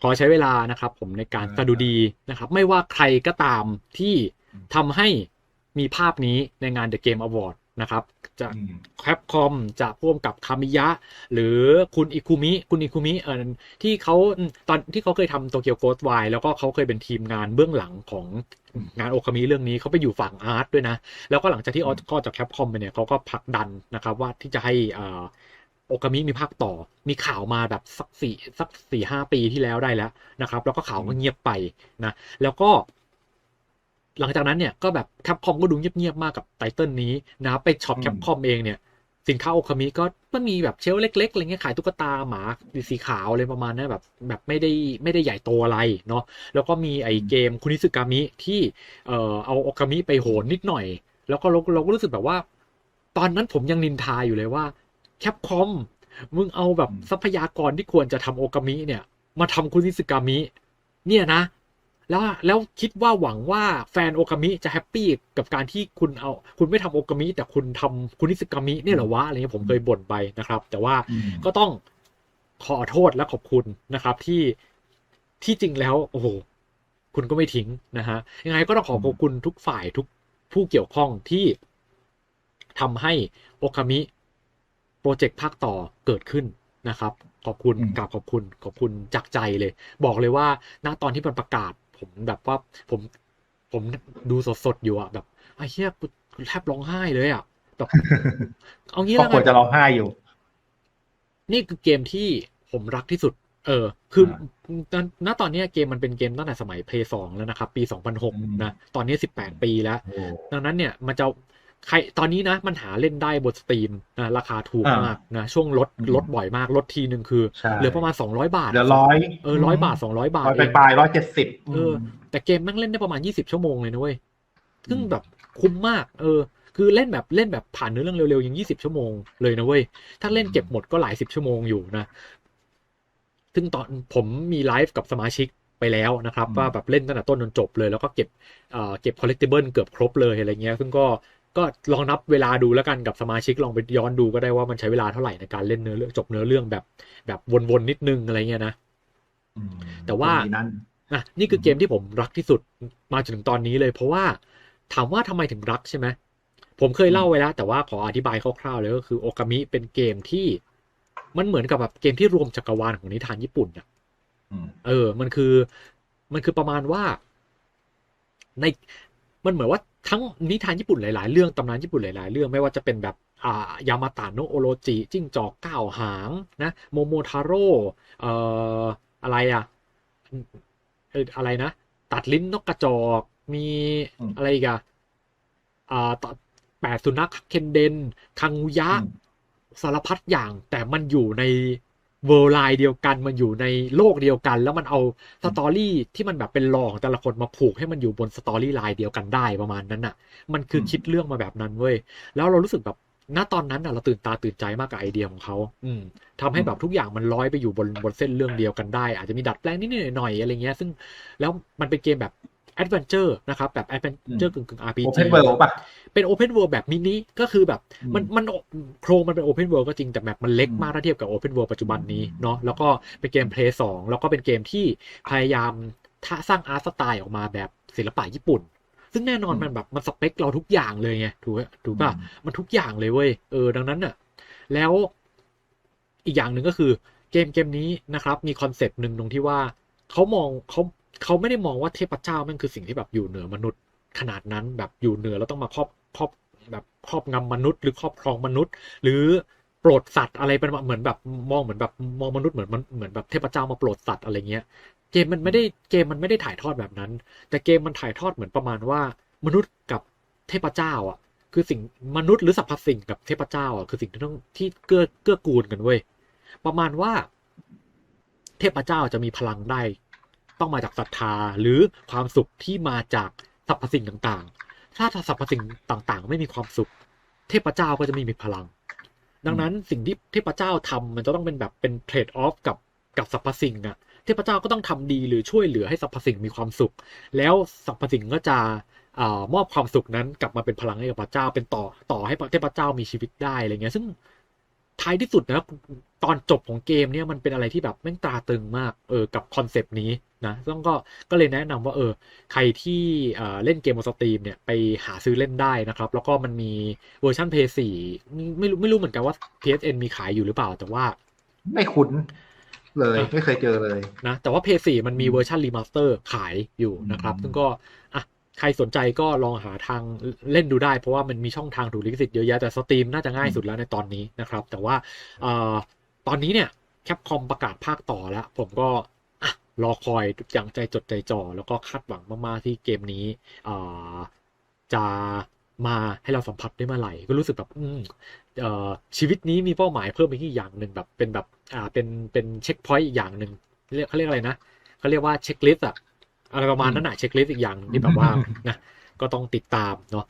ขอใช้เวลานะครับ ผมในการสะดุดีนะครับ ไม่ว่าใครก็ตามที่ทำให้มีภาพนี้ในงาน The Game Award นะครับจะอืมแคปคอมจะพ่วงกับคามิยะ หรือคุณอิคุมิ คุณอิคุมิเออที่เขาตอนที่เขาเคยทำโตเกียวโกสไวแล้วก็เขาเคยเป็นทีมงานเบื้องหลังของงานโอคามิเรื่องนี้เขาไปอยู่ฝั่งอาร์ตด้วยนะ แล้วก็หลังจากที่ออสก็จากแคปคอมไปเนี่ยเขาก็ผลักดันนะครับว่าที่จะให้อ่า โอกามิมีภาคต่อ มีข่าวมาแบบสักสี่สักสี่ห้าปีที่แล้วได้แล้วนะครับ แล้วก็ข่าวก็เงียบไปนะ แล้วก็ หลังจากนั้นเนี่ยก็แบบแคปคอมก็ดูเงียบๆมากกับไตเติลนี้นะครับไปช็อปอืมแคปคอมเองเนี่ยสินค้าโอคามิก็ก็มีแบบเชลฟ์เล็กๆอะไรเงี้ยขายตุ๊กตาหมาสีขาวอะไรประมาณนั้นแบบแบบไม่ได้ไม่ได้ใหญ่โตอะไรเนาะแล้วก็มีไอเกมคุนิสึกามิที่เอ่อเอาโอคามิไปโหนนิดหน่อย แล้วก็เราเราก็รู้สึกแบบว่า ตอนนั้นผมยังนินทาอยู่เลยว่า แคปคอมมึงเอาแบบอืมทรัพยากรที่ควรจะทำโอกามิเนี่ย มาทำคุนิสึกามิ เนี่ยนะ แล้วแล้วคิดว่าหวังว่าแฟนโอกามิจะแฮปปี้กับการที่คุณเอา คุณไม่ทำโอกามิแต่คุณทำคุนิสึกามิเนี่ยเหรอวะอะไรเงี้ยผมเคยบ่นไปนะครับ แต่ว่าอืมก็ต้องขอโทษและขอบคุณนะครับ ที่ที่จริงแล้ว โอ้โหคุณก็ไม่ทิ้งนะฮะยังไงก็ต้องขอขอบคุณทุกฝ่ายทุกผู้เกี่ยวข้องที่ทำให้โอกามิโป รเจกต์ภาคต่อเกิดขึ้นนะครับ ขอบคุณอืมกราบขอบคุณขอบคุณจากใจเลย บอกเลยว่าณตอนที่มันประกาศ ผมแบบว่าผมผมดูสดๆอยู่อะแบบไอ้เหี้ยกูกูแทบร้องไห้เลยอะแบบเอางี้ก็แล้วควกัรนจะร้องไห้อยู่ นี่คือเกมที่ผมรักที่สุด เออ คืออ่าณณตอนเนี้ยเกมมันเป็นเกมตั้งแต่สมัย Play 2แล้วนะครับ ปีอืม2006นะ ตอนนี้18ปีแล้วโอ้ดังนั้นเนี่ยมันจะ ใครตอนนี้นะมันหาเล่นได้บนสตรีมนะราคาถูกอ่ามมากนะช่วงลดอืมลดบ่อยมากลดทีหนึ่งคือใช่เหลือประมาณ 200 บาทเหลือร้อยเออร้อยบาท 200 บาทร้อยเองปลายร้อยเจ็ดสิบเออแต่เกมแม่งเล่นได้ประมาณ 20 ชั่วโมงเลยนะเว้ยซึ่งอืมแบบคุ้มมาก เออ คือเล่นแบบเล่นแบบผ่านเนื้อเรื่องเร็วๆยัง20 ชั่วโมงเลยนะเว้ยถ้าเล่นเก็บหมดก็หลายสิบชั่วโมงอยู่นะซึ่งตอนผมมีไลฟ์กับสมาชิกไปแล้วนะครับอืมว่าแบบเล่นตั้งแต่ต้นจนจบเลย แล้วก็เก็บเอ่อเก็บคอลเลกติเบิลเกือบครบเลยอะไรเงี้ย ซึ่งก็ ก็ลองนับเวลาดูแล้วกันกับสมาชิกลองไปย้อนดูก็ได้ว่ามันใช้เวลาเท่าไหร่ในการเล่นเนื้อเรื่องจบเนื้อเรื่องแบบ แบบวนๆนิดนึงอะไรเงี้ยนะอืมแต่ว่าคนนี้นั่นนะนี่คือเกมที่ผมรักที่สุดมาจนถึงตอนนี้เลย เพราะว่าถามว่าทำไมถึงรักใช่ไหมผมเคยเล่าไว้แล้ว แต่ว่าขออธิบายคร่าวๆเลยก็คือโอกามิเป็นเกมที่มันเหมือนกับแบบเกมที่รวมจักรวาลของนิทานญี่ปุ่นอะอืมเออ มันคือ มันคือประมาณว่า ในมันเหมือนว่า ทั้งนิทานญี่ปุ่นหลายๆ เรื่องตำนานญี่ปุ่นหลาย ๆ เรื่องไม่ว่าจะเป็นแบบอ่ายามาตะโนะโอโรจิจิ้งจอกเก้าหางนะโมโมทาโร่เอ่ออะไรอะเอ่ออะไรนะ ตัดลิ้นนกกระจอกมีอืมอะไรอีกอะอ่าต่อแปดสุนัขเคนเดนคังุยะอืมสารพัดอย่างแต่มันอยู่ใน เวอร์ไลน์เดียวกันมันอยู่ในโลกเดียวกัน แล้วมันเอาสตอรี่ที่มันแบบเป็นลอของแต่ละคนมาผูกให้มันอยู่บนสตอรี่ไลน์เดียวกันได้ประมาณนั้นน่ะ มันคือคิดเรื่องมาแบบนั้นเว้ยแล้วเรารู้สึกแบบณตอนนั้นน่ะเราตื่นตาตื่นใจมากกับไอเดียของเขาอืมทำให้แบบทุกอย่างมันร้อยไปอยู่บนบนเส้นเรื่องเดียวกันได้ อาจจะมีดัดแปลงนิดๆหน่อยๆอะไรเงี้ย ซึ่งแล้วมันเป็นเกมแบบ แอดเวนเจอร์นะครับแบบแอดเวนเจอร์กึ่งกึ่ง RPG โอเพนเวิลด์ป่ะเป็นโอเพนเวิลด์แบบมินิก็คือแบบอืมมันมันโครงมันเป็นโอเพนเวิลด์ก็จริงแต่แบบมันเล็กอืมมากถ้าเทียบกับโอเพนเวิลด์ปัจจุบันนี้เนาะแล้วก็เป็นเกมเพลย์สองแล้วก็เป็นเกมที่พยายามท่าสร้างอาร์ตสไตล์ออกมาแบบศิลปะญี่ปุ่น ซึ่งแน่นอนมันแบบมันสเปคเราทุกอย่างเลยไงถูกไหมถูกป่ะมันทุกอย่างเลยเว้ยเออดังนั้นน่ะแล้วอีกอย่างหนึ่งก็คือเกมเกมนี้นะครับ มีคอนเซปต์หนึ่งตรงที่ว่าเขามองเขา เขาไม่ได้มองว่าเทพเจ้ามันคือสิ่งที่แบบอยู่เหนือมนุษย์ขนาดนั้นแบบอยู่เหนือแล้วต้องมาครอบครอบแบบครอบงำมนุษย์ หรือครอบครองมนุษย์ หรือโปรดสัตว์อะไรเป็นเหมือนแบบมองเหมือนแบบมองมนุษย์เหมือนมันเหมือนแบบเทพเจ้ามาโปรดสัตว์อะไรเงี้ยเกมมันไม่ได้เกมมันไม่ได้ถ่ายทอดแบบนั้น แต่เกมมันถ่ายทอดเหมือนประมาณว่า มนุษย์กับเทพเจ้าอะ คือสิ่งมนุษย์หรือสรรพสิ่งกับเทพเจ้าอะคือสิ่งที่ต้องที่เกื้อเกื้อกูลกันเว้ยประมาณว่า เทพเจ้าจะมีพลังได้ ต้องมาจากศรัทธาหรือความสุขที่มาจากสรรพสิ่งต่างๆ ถ้าสรรพสิ่งต่างๆ ไม่มีความสุข เทพเจ้าก็จะไม่มีพลัง ดังนั้นสิ่งที่เทพเจ้าทำมันจะต้องเป็นแบบเป็นเทรดออฟกับกับสรรพสิ่งอะเทพเจ้าก็ต้องทำดีหรือช่วยเหลือให้สรรพสิ่งมีความสุข แล้วสรรพสิ่งก็จะอามอบความสุขนั้นกลับมาเป็นพลังให้กับพระเจ้าเป็นต่อต่อให้เทพเจ้ามีชีวิตได้อะไรเงี้ย ซึ่งท้ายที่สุดนะตอนจบของเกมเนี่ยมันเป็นอะไรที่แบบแม่งตราตรึงมากเออกับคอนเซปต์นี้ นะซึ่งก็ก็เลยแนะนำว่าเออใครที่เอ่อเล่นเกมบนสตรีมเนี่ยไปหาซื้อเล่นได้นะครับ แล้วก็มันมีเวอร์ชัน p 4ไม่รู้ไม่รู้เหมือนกันว่า PSN มีขายอยู่หรือเปล่า แต่ว่า ไม่คุ้นเลยอะไม่เคยเจอเลยนะแต่ว่า p 4มันมีเวอร์ชันรีมาสเตอร์ขายอยู่นะครับอืมซึ่งก็อะใครสนใจก็ลองหาทางเล่นดูได้ เพราะว่ามันมีช่องทางถูกลิขสิทธิ์เยอะแยะแต่สตรีมน่าจะง่ายสุดแล้วในตอนนี้นะครับ แต่ว่าเอ่อตอนนี้เนี่ยแคปคอมประกาศภาคต่อแล้ว ผมก็อะ รอคอยอย่างใจจดใจจ่อแล้วก็คาดหวังมากๆที่เกมนี้เอ่อจะมาให้เราสัมผัสได้เมื่อไหร่ ก็รู้สึกแบบอืมเอ่อชีวิตนี้มีเป้าหมายเพิ่มไปอีกอย่างหนึ่งแบบเป็นแบบอ่าเป็นเป็นเช็คพอยต์อีกอย่างหนึ่งเรียกเขาเรียกอะไรนะเขาเรียกว่าเช็คลิสต์อะอะไรประมาณนั้นอะเช็คลิสต์อีกอย่างหนึ่งที่แบบว่านะก็ต้องติดตามเนาะ